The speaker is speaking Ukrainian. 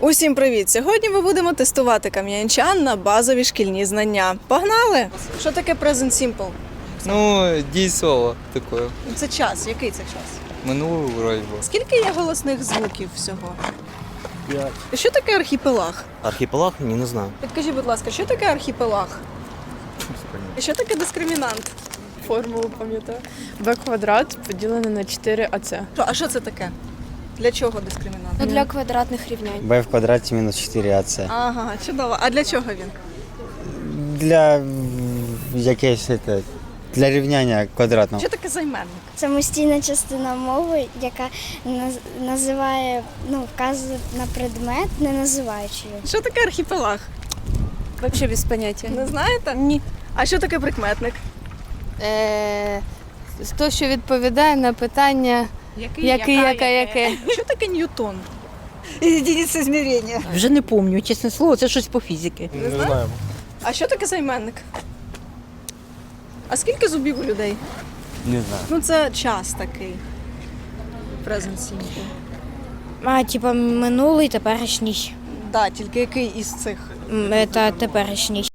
Усім привіт! Сьогодні ми будемо тестувати кам'янчан на базові шкільні знання. Погнали! Що таке Present Simple? Ну, дійслово таке. Це час. Який це час? Минулий вроді. Скільки є голосних звуків всього? П'ять. Що таке архіпелаг? Архіпелаг? Ні, не знаю. Підкажіть, будь ласка, що таке архіпелаг? І що таке дискримінант? Формулу пам'ятаю. b квадрат поділене на 4 АЦ. А що це таке? Для чого дискримінант? Ну, для квадратних рівнянь. b в квадраті мінус 4ac. Ага, чудово. А для чого він? Для м, якесь це, для рівняння квадратного. Що таке займенник? Самостійна частина мови, яка наз- називає, ну, вказує на предмет, не називаючи його. Що таке архіпелаг? Взагалі без поняття. Не знаєте? Ні. А що таке прикметник? Е, то, що відповідає на питання, Який, який, яка, яке. Що таке Ньютон? Единица измерения. Вже не пам'ятаю, чесне слово, це щось по фізиці. Не, знаю. А що таке займенник? А скільки зубів у людей? Не знаю. Ну це час такий. Present simple. А, типа минулий, теперішній. Да, тільки який із цих? М, Це теперішній.